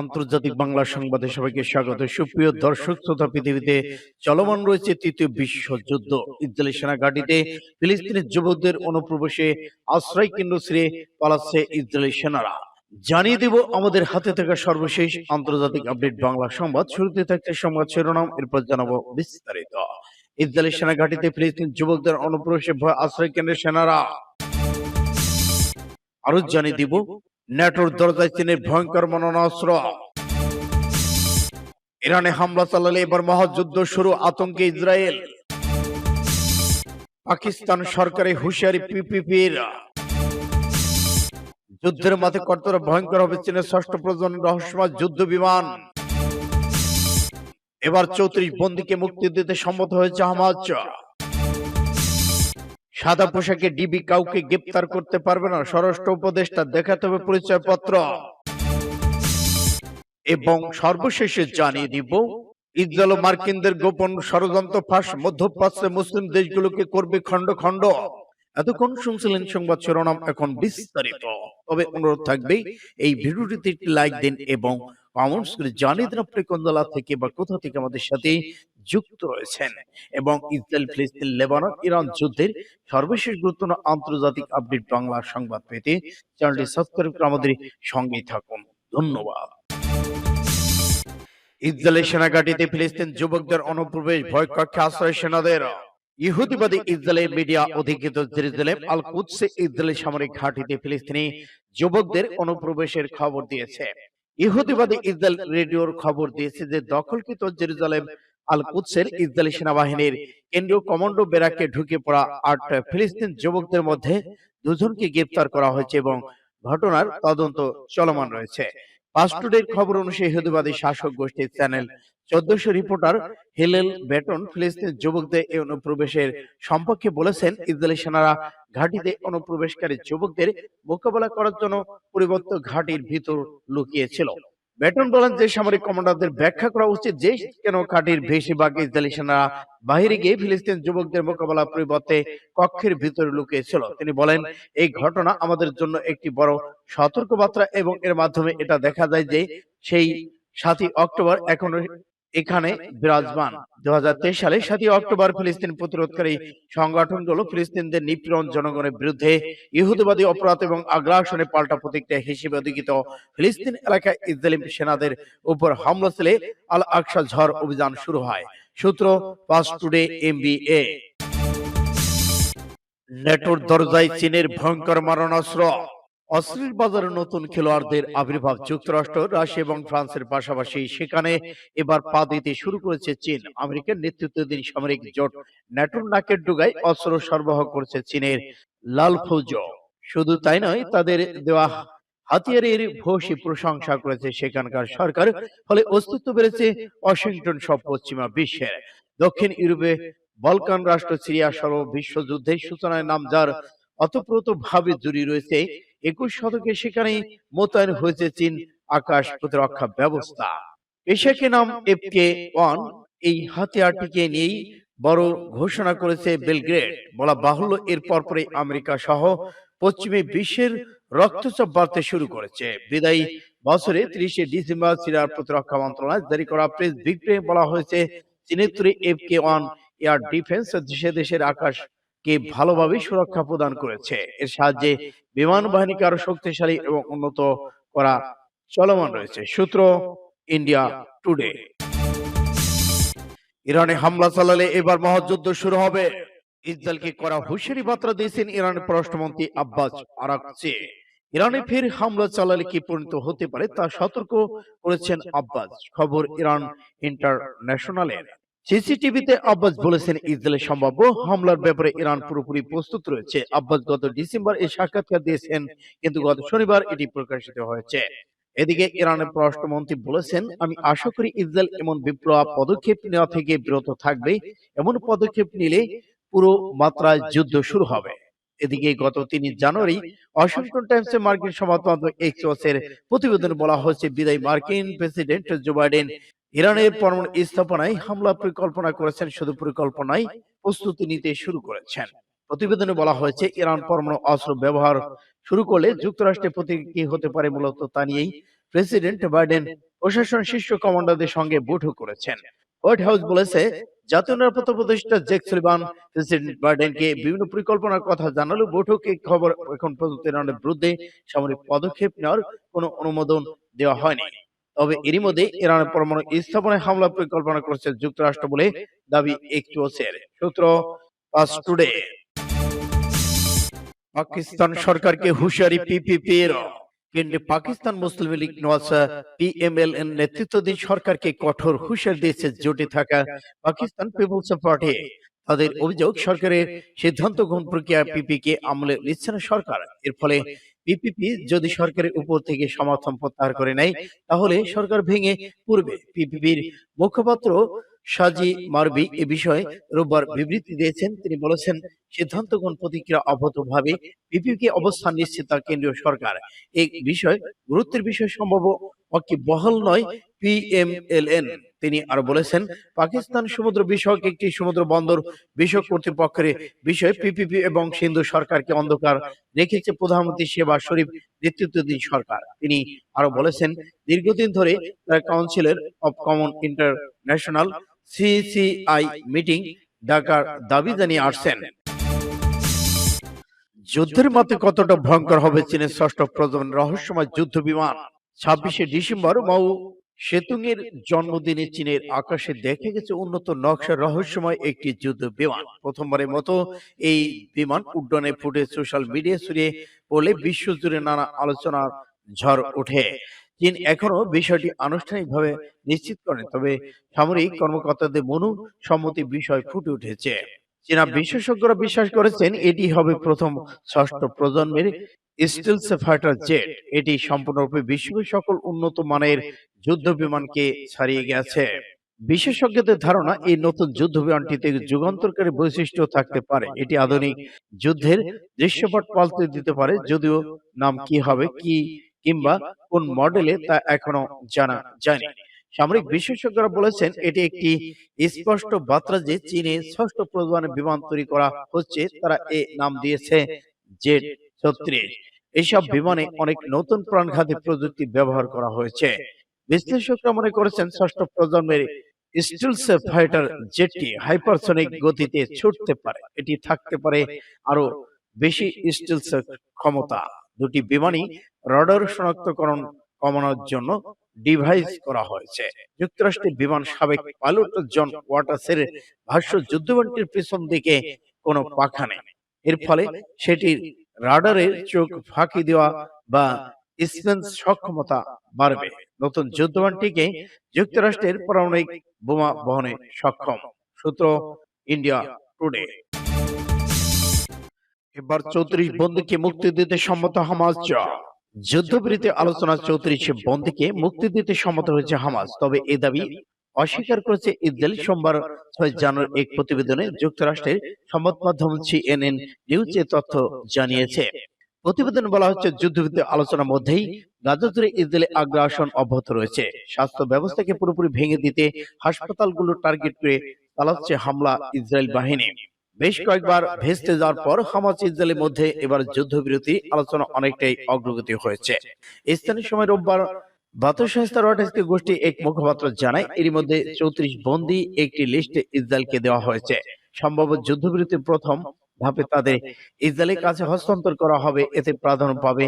আন্তর্জাতিক বাংলা সংবাদে সবাইকে স্বাগত। সুপ্রিয় দর্শক তথা পৃথিবীতে চলমান রয়েছে তৃতীয় বিশ্বযুদ্ধ ইসরায়েলি সেনা ঘাঁটিতে ফিলিস্তিনের যুবকদের অনুপ্রবেশে আশ্রয় কেন্দ্র ছেড়ে পালাচ্ছে ইসরায়েলি সেনারা। জানিয়ে দেব আমাদের হাতে থাকা সর্বশেষ আন্তর্জাতিক আপডেট বাংলা সংবাদ। শুরুতে থাকছে সংবাদ শিরোনাম এরপর জানাব বিস্তারিত। ইসরায়েলি সেনা ঘাঁটিতে ফিলিস্তিন যুবকদের অনুপ্রবেশে ভয় আশ্রয় কেন্দ্রের সেনারা। আরও জানিয়ে দিব ন্যাটোর দরজায় চীনের ভয়ঙ্কর মননাস্ত্র ইরানে হামলা চালালে এবার মহাযুদ্ধ শুরু আতঙ্কে ইসরায়েল। পাকিস্তান সরকারি হুঁশিয়ারি পিপিপির। যুদ্ধের মাঠে কর্তরা ভয়ঙ্কর হবে চীনের ষষ্ঠ প্রজন্ম রহস্যময় যুদ্ধ বিমান। এবার চৌত্রিশ বন্দীকে মুক্তি দিতে সম্মত হয়েছে হামাজ। সাদা পোশাকে ডিবি কাউকে গ্রেপ্তার করতে পারবে না, স্বরাষ্ট্র উপদেষ্টা, দেখাতে হবে পরিচয়পত্র। এবং সর্বশেষে জানিয়ে দিব, ইসরায়েল মার্কিনদের গোপন ষড়যন্ত্র ফাঁস মধ্যপ্রাচ্যে মুসলিম দেশগুলোকে করবে খণ্ড খণ্ড। এতক্ষণ শুনছিলেন সংবাদ শিরোনাম, এখন বিস্তারিত। তবে অনুরোধ থাকবে, এই ভিডিওটিতে লাইক দিন এবং কমেন্টস করে জানিয়ে দিন আপনি কোন জেলা থেকে বা কোথা থেকে আমাদের সাথে যুক্ত রয়েছেন এবং ইসরায়েল, ফিলিস্তিন, লেবানন, ইরান যুদ্ধের সর্বশেষ গুরুত্বপূর্ণ আন্তর্জাতিক আপডেট বাংলা সংবাদ পেতে চ্যানেলটি সাবস্ক্রাইব করে আমাদের সঙ্গেই থাকুন। ধন্যবাদ। ইসরায়েলের সেনাঘাটিতে ফিলিস্তিন যুবকদের অনুপ্রবেশ ভয় কক্ষে আশ্রয় সেনাদের। ইহুদিবাদী ইসরায়েলের মিডিয়া অধিকৃত জেরুজালেম আল কুদসে ইসরায়েলি সামরিক ঘাঁটিতে ফিলিস্তিনি যুবকদের অনুপ্রবেশের খবর দিয়েছে। ইহুদিবাদী ইসরায়েল রেডিওর খবর দিয়েছে যে, দখলকৃত জেরুজালেম আল কুদসের ইসরায়েলি সেনাবাহিনীর কেন্দ্রীয় কমান্ডো বেরাকে ঢুকে পড়া আট ফিলিস্তিন যুবকদের মধ্যে দুজনকে গ্রেপ্তার করা হয়েছে এবং ঘটনার তদন্ত চলমান রয়েছে। পাস্টুডের খবর অনুসারে ইহুদিবাদী শাসক গোষ্ঠীর চ্যানেল চোদ্দশো রিপোর্টার হেলেল বেটন ফিলিস্তিন যুবকদের এই অনুপ্রবেশের সম্পর্কে বলেছেন ইসরায়েলি সেনারা ঘাঁটিতে অনুপ্রবেশকারী যুবকদের মোকাবেলা করার জন্য পরিবর্ত ঘাটির ভিতর লুকিয়েছিল। বেটন বলেন যে সামরিক কমান্ডারদের ব্যাখ্যা করা উচিত যে কেন ঘাটির বেশিরভাগ ইসরায়েলি সেনারা বাহিরে গিয়ে ফিলিস্তিন যুবকদের মোকাবেলা পরিবর্তে কক্ষের ভিতরে লুকিয়েছিল। তিনি বলেন, এই ঘটনা আমাদের জন্য একটি বড় সতর্কবার্তা এবং এর মাধ্যমে এটা দেখা যায় যে সেই সাতই অক্টোবর এখনও এখানে বিরাজমান। দু সালে সাতই অক্টোবর ফিলিস্তিন প্রতিরোধকারী সংগঠনগুলো ফিলিস্তিনদের নিপীড়ন জনগণের বিরুদ্ধে ইহুদিবাদী অপরাধ এবং আগ্রাসনে পাল্টা প্রতিক্রিয়া হিসেবে অধিকৃত ফিলিস্তিন এলাকায় ইসরায়েলি সেনাদের উপর হামলা ছেলে আল আকসা ঝড় অভিযান শুরু হয়। সূত্র পাস টুডে এমবিএ নেটোর দরজায় চীনের ভয়ঙ্কর মারণাস্ত্র। অস্ত্রের বাজারে নতুন খেলোয়াড়দের আবির্ভাব যুক্তরাষ্ট্র, রাশিয়া এবং ফ্রান্সের পাশাপাশি সেখানে এবার পা দিতে শুরু করেছে চীন। আমেরিকার নেতৃত্বাধীন সামরিক জোট ন্যাটোর নাকের ডুগায় অস্ত্র সরবরাহ করছে চীনের লাল ফৌজ শুধু তাই নয়, তাদের দেওয়া হাতিয়ারের ভূয়সী প্রশংসা করেছে সেখানকার সরকার, ফলে অস্তিত্ব বেড়েছে ওয়াশিংটন সব পশ্চিমা বিশ্বের দক্ষিণ ইউরোপে বলকান রাষ্ট্র, সিরিয়া সর্ব বিশ্বযুদ্ধের সূচনায় নাম যার অতপ্রত ভাবে রয়েছে একুশ শতকে সেখানে মোতায়েন হয়েছে চীন আকাশ প্রতিরক্ষা ব্যবস্থা। এশিয়াকে নাম এফকে ওয়ান এই হাতিয়ারটিকে নিয়েই বড় ঘোষণা করেছে বেলগ্রেড বলা বাহুল্য এর পরপরই আমেরিকা সহ পশ্চিমী বিশ্বের রক্তচাপ বাড়তে শুরু করেছে। বিদায়ী বছরে ত্রিশে ডিসেম্বর সিরিয়ার প্রতিরক্ষা মন্ত্রণালয় জারি করা প্রেস বিজ্ঞপ্তিতে বলা হয়েছে, চীনের তৈরি এফকে ওয়ান এয়ার ডিফেন্স দেশে দেশের আকাশ কে ভালোভাবে সুরক্ষা প্রদান করেছে। এর সাহায্যে বিমান বাহিনীকে আরও শক্তিশালী এবং উন্নত করা চলমান রয়েছে। সূত্র ইন্ডিয়া টুডে। ইরানে হামলা চালালে এবার মহাযুদ্ধ শুরু হবে। ইসরায়েলকে করা হুঁশিয়ারি বার্তা দিয়েছেন ইরানের পররাষ্ট্রমন্ত্রী আব্বাস আরাকচি। ইরানে ফের হামলা চালালে কি পরিণত হতে পারে তা সতর্ক করেছেন আব্বাস। খবর ইরান ইন্টারন্যাশনালের। সিসিটিভিতে আব্বাস বলেছেন ইসরায়েলের সম্ভাব্য হামলার ব্যাপারে ইরান পুরোপুরি প্রস্তুত রয়েছে। আব্বাস গত ডিসেম্বর এই সাক্ষাৎকার দিয়েছেন, কিন্তু গত শনিবার এটি প্রকাশিত হয়েছে। এদিকে ইরানের পররাষ্ট্রমন্ত্রী বলেছেন, আমি আশা করি ইসরায়েল এমন বিপ্লব পদক্ষেপ নেওয়া থেকে বিরত থাকবে। এমন পদক্ষেপ নিলে পুরো মাত্রায় যুদ্ধ শুরু হবে। এদিকে গত তিন জানুয়ারি ওয়াশিংটন টাইমসে মার্কিন সংবাদমাধ্যম এক্সপ্রেস এর প্রতিবেদনে বলা হয়েছে, বিদায়ী মার্কিন প্রেসিডেন্ট জো বাইডেন ইরানের পরমাণু স্থাপনায় হামলা পরিকল্পনা করেছেন, শুধু পরিকল্পনায় প্রস্তুতি নিতে শুরু করেছেন। প্রতিবেদনে বলা হয়েছে, ইরান পরমাণু অস্ত্র ব্যবহার শুরু করলে যুক্তরাষ্ট্রের প্রতি কি হতে পারে মূলত তা নিয়েই প্রেসিডেন্ট বাইডেন প্রশাসন শীর্ষ কমান্ডারদের সঙ্গে বৈঠক করেছেন। হোয়াইট হাউস বলেছে, জাতীয় নিরাপত্তা উপদেষ্টা জেক সুলিভান প্রেসিডেন্ট বাইডেনকে বিভিন্ন পরিকল্পনার কথা জানালেও বৈঠকে খবর এখন পর্যন্ত ইরানের বিরুদ্ধে সামরিক পদক্ষেপ নেওয়ার কোনো অনুমোদন দেওয়া হয়নি। তবে এরই মধ্যে ইরানের পরমাণু স্থাপনায় হামলা পরিকল্পনা করেছে যুক্তরাষ্ট্র বলে দাবি একটুসের সূত্র পাস টুডে পাকিস্তান সরকারকে হুঁশিয়ারি পিপিপির কেন্দ্রে পাকিস্তান মুসলিম লীগ নওয়াজ পিএমএলএন নেতৃত্বাধীন সরকারকে কঠোর হুঁশিয়ারি দিয়েছে জোটে থাকা পাকিস্তান পিপলস পার্টি। তাদের অভিযোগ সরকারের সিদ্ধান্ত গ্রহণ প্রক্রিয়া পিপি কে আমলে নিচ্ছে না সরকার। এর ফলে পিপিপি যদি সরকারের উপর থেকে সমর্থন প্রত্যাহার করে নেয়, তাহলে সরকার ভেঙে পড়বে। পিপিপির মুখপাত্র সাজি মারবি এ বিষয়ে রোববার বিবৃতি দিয়েছেন। তিনি বলেছেন সিদ্ধান্ত গ্রহণ প্রতিক্রিয়া অভূতভাবে পিপিকে অবস্থান নিশ্চিত কেন্দ্রীয় সরকার। এই বিষয় গুরুত্বের বিষয় সম্ভব অকি বহাল নয়, পিএমএলএন। তিনি আরও বলেছেন, পাকিস্তান সমুদ্র বিষয়ক একটি সমুদ্র বন্দর বিষয়ক কর্তৃপক্ষের বিষয়ে পিপিপি এবং সিন্ধু সরকারকে অন্ধকার রেখেছে প্রধানমন্ত্রী শেবা শরীফ নেতৃত্বাধীন সরকার। তিনি আরও বলেছেন, দীর্ঘদিন ধরে তারা কাউন্সিলের of common international CCI meeting ডাকার দাবি জানিয়ে আসছেন। যুদ্ধের মতে কতটা ভয়ঙ্কর হবে চীনের ষষ্ঠ প্রজন্ম রহস্যময় যুদ্ধ বিমান ছাব্বিশে ডিসেম্বর মাউ সেতুং এর জন্মদিনে চীনের আকাশে দেখা গেছে উন্নত নকশার রহস্যময় একটি যুদ্ধ বিমান। প্রথমবারের মতো এই বিমান উড্ডয়নে ফুটে সোশ্যাল মিডিয়া ছড়িয়ে পড়লে বিশ্ব জুড়ে নানা আলোচনার ঝড় ওঠে। চীন এখনও বিষয়টি আনুষ্ঠানিকভাবে নিশ্চিত করেন, তবে সামরিক কর্মকর্তাদের মনু সম্মতি বিষয় ফুটে উঠেছে। চীনা বিশেষজ্ঞরা বিশ্বাস করেছেন এটি হবে প্রথম ষষ্ঠ প্রজন্মের স্টিলস ফাইটার জেট এটি সম্পূর্ণরূপে বিশ্বের সকল উন্নত মানের যুদ্ধ বিমানকে ছাড়িয়ে গেছে। বিশেষজ্ঞদের ধারণা এই নতুন যুদ্ধ বিমানটিতে যুগান্তরকারী বৈশিষ্ট্য থাকতে পারে। এটি আধুনিক যুদ্ধের দৃশ্যপট পাল্টে দিতে পারে। যদিও নাম কি হবে কি কিংবা কোন মডেলে তা এখনও জানা যায়নি। সামরিক বিশেষজ্ঞরা বলেছেন এটি একটি স্পষ্ট বার্তা যে চীনে ষষ্ঠ প্রজন্মের বিমান তৈরি করা হচ্ছে তারা এ নাম দিয়েছে জেড ছত্রিশ। এইসব বিমানে অনেক নতুন প্রাণঘাতী প্রযুক্তি ব্যবহার করা হয়েছে। বিশ্লেষকরা মনে করেছেন ষষ্ঠ প্রজন্মের স্টিলস ফাইটার জেটটি হাইপারসনিক গতিতে ছুটতে পারে। এটি থাকতে পারে আরও বেশি স্টিলস ক্ষমতা। দুটি বিমানই রডার শনাক্তকরণ কমানোর জন্য ডিভাইস করা হয়েছে। যুক্তরাষ্ট্রের বিমান সাবেক পাইলট জন ওয়াটাসের ভাষ্য যুদ্ধবিমানটির পিছন দিকে কোনো পাখা নেই। এর ফলে সেটির রাডারের চোখ ফাঁকি দেওয়া বা স্পেন্স সক্ষমতা বাড়বে। নতুন যুদ্ধবিমানটিকে যুক্তরাষ্ট্রের পারমাণবিক বোমা বহনে সক্ষম। সূত্র ইন্ডিয়া টুডে। এবার চৌত্রিশ বন্দীকে মুক্তি দিতে সম্মত হামাজ যুদ্ধবিরতি আলোচনা চৌত্রিশ বন্দীকে মুক্তি দিতে সম্মত হয়েছে হামাজ তবে এ দাবি অস্বীকার করেছে ইসরায়েল সোমবার ছয় জানুয়ারি এক প্রতিবেদনে যুক্তরাষ্ট্রের সংবাদ মাধ্যম সিএনএন নিউজ এ তথ্য জানিয়েছে। প্রতিবেদন বলা হচ্ছে, যুদ্ধবিরতি আলোচনার মধ্যেই গাজা জুড়ে ইসরায়েলি আগ্রাসন অব্যাহত রয়েছে। স্বাস্থ্য ব্যবস্থাকে পুরোপুরি ভেঙে দিতে হাসপাতালগুলো টার্গেট করে চালাচ্ছে হামলা ইসরায়েল বাহিনী। বেশ কয়েকবার ভেস্তে যাওয়ার পর হামাস ইসরায়েলের মধ্যে এবার যুদ্ধবিরতি আলোচনা অনেকটাই অগ্রগতি হয়েছে। স্থানীয় সময় রোববার বার্তা সংস্থা গোষ্ঠী এক মুখপাত্র জানায় এর মধ্যে চৌত্রিশ বন্দী একটি লিস্টে ইসরায়েলকে দেওয়া হয়েছে। যুদ্ধবিরতির প্রথম ধাপে তাদের ইসরায়েলের কাছে হস্তান্তর করা হবে, এতে প্রাধান্য পাবে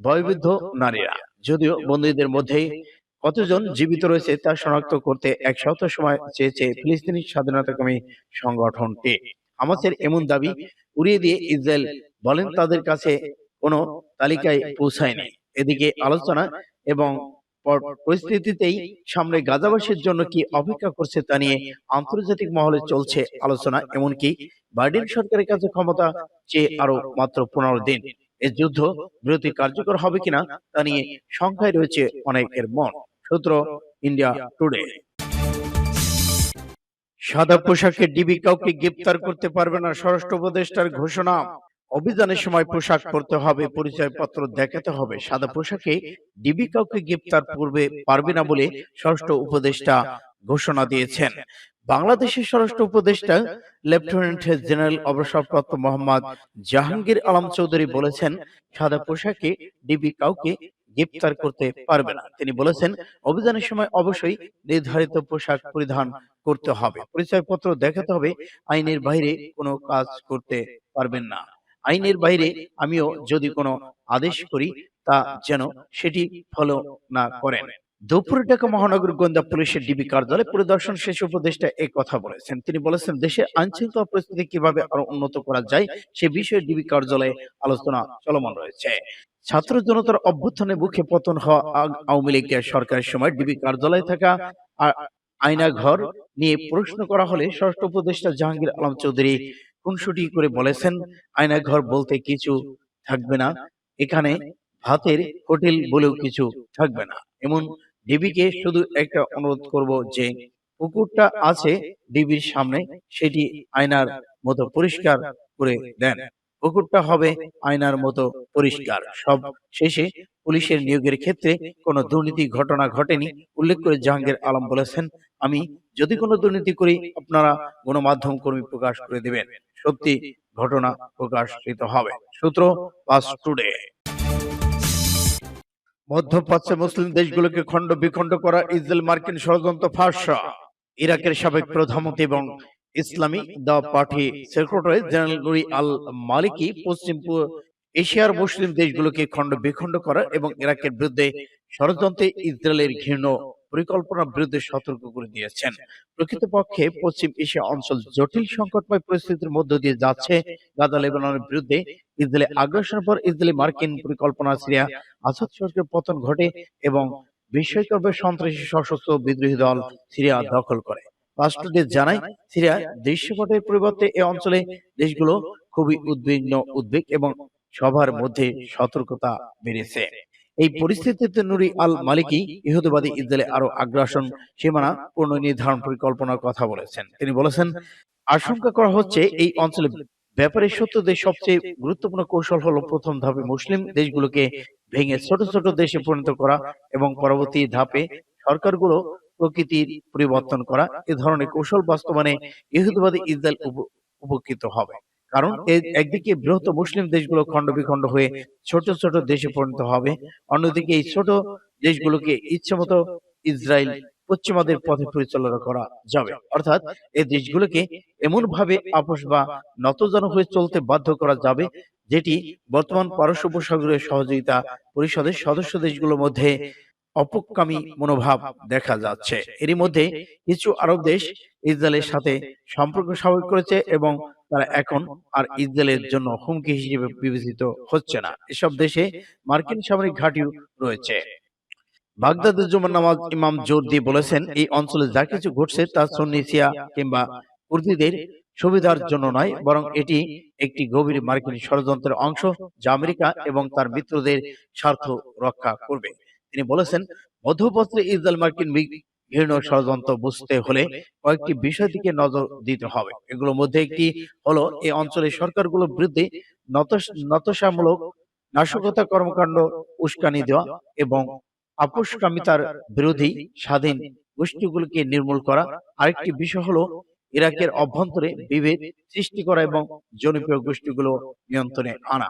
বয়বৃদ্ধ নারীরা। যদিও বন্দীদের মধ্যে কতজন জীবিত রয়েছে তা শনাক্ত করতে এক সপ্তাহ সময় চেয়েছে ফিলিস্তিনি স্বাধীনতাকামী সংগঠনটি। হামাসের এমন দাবি উড়িয়ে দিয়ে ইসরায়েল বলেন তাদের কাছে কোনো তালিকায় পৌঁছায়নি। এদিকে আলোচনা এবং পরিস্থিতিতেই সামনে গাজাবাসীর জন্য কি অপেক্ষা করছে তা নিয়ে আন্তর্জাতিক মহলে চলছে আলোচনা, এমনকি বাইডেন সরকারের কাছে ক্ষমতা চেয়ে আরও মাত্র পনেরো দিন। এই যুদ্ধ বিরতি কার্যকর হবে কিনা তা নিয়ে সংখ্যায় রয়েছে অনেকের মন। সূত্র ইন্ডিয়া টুডে। সাদা পোশাকে ডিবি কাউকে গ্রেপ্তার করতে পারবে না, স্বরাষ্ট্র উপদেষ্টার ঘোষণা। অভিযানের সময় পোশাক পরতে হবে পরিচয়পত্র দেখাতে হবে। সাদা পোশাকে ডিবি কাউকে গ্রেপ্তার করবে পারবে না বলে স্বরাষ্ট্র উপদেষ্টা ঘোষণা দিয়েছেন। বাংলাদেশের স্বরাষ্ট্র উপদেষ্টা লেফটেন্যান্ট জেনারেল অবসরপ্রাপ্ত মোহাম্মদ জাহাঙ্গীর আলম চৌধুরী বলেছেন সাদা পোশাকে ডিবি কাউকে গ্রেপ্তার করতে পারবে না। তিনি বলেছেন অভিযানের সময় অবশ্যই নির্ধারিত পোশাক পরিধান করতে হবে। পরিচয়পত্র দেখাতে হবে আইনের বাইরে কোনো কাজ করতে পারবেন না আইনের বাইরে আমিও যদি কোনো আদেশ করি তা যেন সেটি ফলো না করেন। দুপুরে ঢাকা মহানগর গোয়েন্দা পুলিশের ডিবি কার্যালয় পরিদর্শন শেষে উপদেষ্টা এই কথা বলেছেন। তিনি বলেছেন দেশে আইন শৃঙ্খলা পরিস্থিতি কীভাবে আরও উন্নত করা যায় সে বিষয়ে ডিবি কার্যালয়ে আলোচনা চলমান রয়েছে। ছাত্র জনতার অভ্যুত্থানে মুখে পতন হওয়া আওয়ামী লীগের সরকারের সময় ডিবি কার্যালয়ে থাকা আ- আয়না ঘর নিয়ে প্রশ্ন করা হলে ষষ্ঠ উপদেষ্টা জাহাঙ্গীর আলম চৌধুরী খুনসুটি করে বলেছেন আয়না ঘর বলতে কিছু থাকবে না, এখানে ভাতের হোটেল বলেও কিছু থাকবে না। এমন ডিবিকে শুধু একটা অনুরোধ করব যে, পুকুরটা আছে ডিবির সামনে, সেটি আয়নার মতো পরিষ্কার করে দেন। পুকুরটা হবে আয়নার মতো পরিষ্কার। সব শেষে পুলিশের নিয়োগের ক্ষেত্রে কোনো দুর্নীতি ঘটনা ঘটেনি, উল্লেখ করে জাহাঙ্গীর আলম বলেছেন, আমি যদি কোনো দুর্নীতি করি, আপনারা গণমাধ্যম কর্মী প্রকাশ করে দিবেন। সত্যি ঘটনা প্রকাশিত হবে। সূত্র পাস টুডে। মধ্যপ্রাচ্যে মুসলিম দেশগুলোকে খণ্ড বিখণ্ড করা ইসরায়েল মার্কিন ষড়যন্ত্র ফাঁস। ইরাকের সাবেক প্রধানমন্ত্রী এবং ইসলামী Dawa party secretary general Nouri al Maliki পশ্চিম এশিয়ার মুসলিম দেশগুলোকে খণ্ড বিখণ্ড করা এবং ইরাকের বিরুদ্ধে ষড়যন্ত্রে ইসরায়েলের ঘৃণ্য পরিকল্পনার বিরুদ্ধে সতর্ক করে দিয়েছেন। প্রকৃতপক্ষে পশ্চিম এশিয়া অঞ্চল জটিল সংকটময় পরিস্থিতির মধ্য দিয়ে যাচ্ছে। গাজা লেবাননের বিরুদ্ধে ইসরায়েলি আগ্রাসনের পর ইসরায়েলি মার্কিন পরিকল্পনা সিরিয়া আসাদ সরকারের পতন ঘটে এবং বিস্ময়করভাবে সন্ত্রাসী সশস্ত্র বিদ্রোহী দল সিরিয়া দখল করে। রাষ্ট্রদের জানায় সিরিয়া দৃশ্যপটের পরিবর্তে এ অঞ্চলে দেশগুলো খুবই উদ্বিগ্ন উদ্বেগ এবং সবার মধ্যে সতর্কতা বেড়েছে। এই পরিস্থিতিতে নুরি আল মালিকি ইহুদিবাদী ইসরায়েলে আরও আগ্রাসন সীমানা পুনর্নির্ধারণ পরিকল্পনার কথা বলেছেন। তিনি বলেছেন। আশঙ্কা করা হচ্ছে এই অঞ্চলে ব্যাপারে সত্যদের সবচেয়ে গুরুত্বপূর্ণ কৌশল হলো প্রথম ধাপে মুসলিম দেশগুলোকে ভেঙে ছোট ছোট দেশে পরিণত করা এবং পরবর্তী ধাপে সরকারগুলো প্রকৃতির পরিবর্তন করা এ ধরনের কৌশল বাস্তবায়নে ইহুদিবাদী ইসরায়েল উপ- উপকৃত হবে। কারণ একদিকে বৃহৎ মুসলিম দেশগুলো খণ্ড বিখণ্ড হয়ে ছোট ছোট দেশে পরিণত হবে। অন্যদিকে এই ছোট দেশগুলোকে ইচ্ছেমতো ইসরায়েল পশ্চিমাদের পথে পরিচালনা করা যাবে। অর্থাৎ এই দেশগুলোকে এমন ভাবে আপোষ বা নতজন হয়ে চলতে বাধ্য করা যাবে যেটি বর্তমান পারস্য উপসাগরীয় সহযোগিতা পরিষদের সদস্য দেশগুলোর মধ্যে অপকামী মনোভাব দেখা যাচ্ছে। এরই মধ্যে কিছু আরব দেশ ইসরায়েলের সাথে সম্পর্ক স্বাভাবিক করেছে এবং তারা এখন আর ইসরায়েলের জন্য হুমকি হিসেবে বিবেচিত হচ্ছে না। এসব দেশে মার্কিন সামরিক ঘাঁটিও রয়েছে। বাগদাদের জুমার নামাজ ইমাম জোর দিয়ে বলেছেন এই অঞ্চলে যা কিছু ঘটছে তা সুন্নিসিয়া কিংবা কুর্দিদের সুবিধার জন্য নয় বরং এটি একটি গভীর মার্কিন ষড়যন্ত্রের অংশ যা আমেরিকা এবং তার মিত্রদের স্বার্থ রক্ষা করবে। তিনি বলেছেন মধ্যপত্রে ইসরায়েল মার্কিন ঘৃণ্য ষড়যন্ত্র বুঝতে হলে কয়েকটি বিষয় দিকে নজর দিতে হবে। এগুলোর মধ্যে একটি হলো এই অঞ্চলের সরকারগুলোর বিরুদ্ধে নতস- নতশামূলক নাশকতা কর্মকাণ্ড উস্কানি দেওয়া এবং আপোষকামিতার বিরোধী স্বাধীন গোষ্ঠীগুলোকে নির্মূল করা আরেকটি বিষয় হলো ইরাকের অভ্যন্তরে বিভেদ সৃষ্টি করা এবং জনপ্রিয় গোষ্ঠীগুলো নিয়ন্ত্রণে আনা।